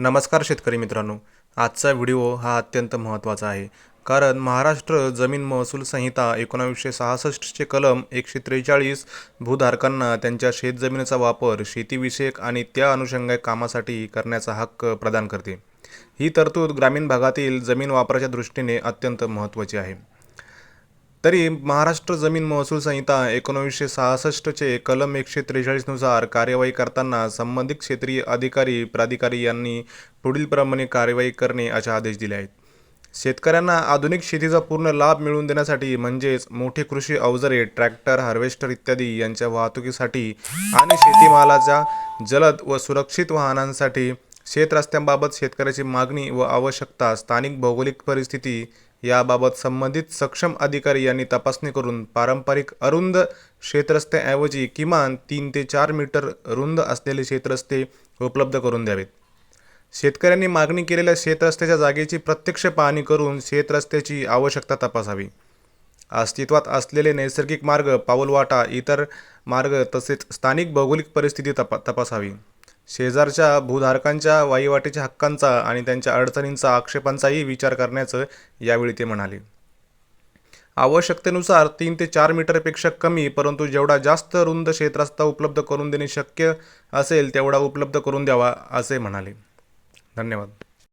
नमस्कार शेतकरी मित्रांनो. आजचा व्हिडिओ हा अत्यंत महत्त्वाचा आहे. कारण महाराष्ट्र जमीन महसूल संहिता एकोणावीसशे सहासष्टचे कलम एकशे त्रेचाळीस भूधारकांना त्यांच्या शेतजमिनीचा वापर शेतीविषयक आणि त्या अनुषंगाय कामासाठी करण्याचा हक्क प्रदान करते. ही तरतूद ग्रामीण भागातील जमीन वापराच्या दृष्टीने अत्यंत महत्त्वाची आहे. तरी महाराष्ट्र जमीन महसूल संहिता एकोणवीसशे सहासष्टचे कलम एकशे त्रेचाळीसनुसार कार्यवाही करताना संबंधित क्षेत्रीय अधिकारी प्राधिकारी यांनी पुढीलप्रमाणे कार्यवाही करणे असे आदेश दिले आहेत. शेतकऱ्यांना आधुनिक शेतीचा पूर्ण लाभ मिळवून देण्यासाठी म्हणजेच मोठे कृषी अवजारे ट्रॅक्टर हार्वेस्टर इत्यादी यांच्या वाहतुकीसाठी आणि शेतीमालाच्या जलद व सुरक्षित वाहनांसाठी शेतरस्त्यांबाबत शेतकऱ्याची मागणी व आवश्यकता स्थानिक भौगोलिक परिस्थिती याबाबत संबंधित सक्षम अधिकारी यांनी तपासणी करून पारंपरिक अरुंद क्षेत्रस्त्याऐवजी किमान तीन ते चार मीटर रुंद असलेले क्षेत्रस्ते उपलब्ध करून द्यावेत. शेतकऱ्यांनी मागणी केलेल्या शेतरस्त्याच्या जागेची प्रत्यक्ष पाहणी करून शेतरस्त्याची आवश्यकता तपासावी. अस्तित्वात असलेले नैसर्गिक मार्ग पाऊलवाटा इतर मार्ग तसेच स्थानिक भौगोलिक परिस्थिती तपा तपासावी. शेजारच्या भूधारकांच्या वहिवाटीच्या हक्कांचा आणि त्यांच्या अडचणींचा आक्षेपांचाही विचार करण्याचं यावेळी ते म्हणाले. आवश्यकतेनुसार तीन ते चार मीटरपेक्षा कमी परंतु जेवढा जास्त रुंद क्षेत्रस्ता उपलब्ध करून देणे शक्य असेल तेवढा उपलब्ध करून द्यावा असे म्हणाले. धन्यवाद.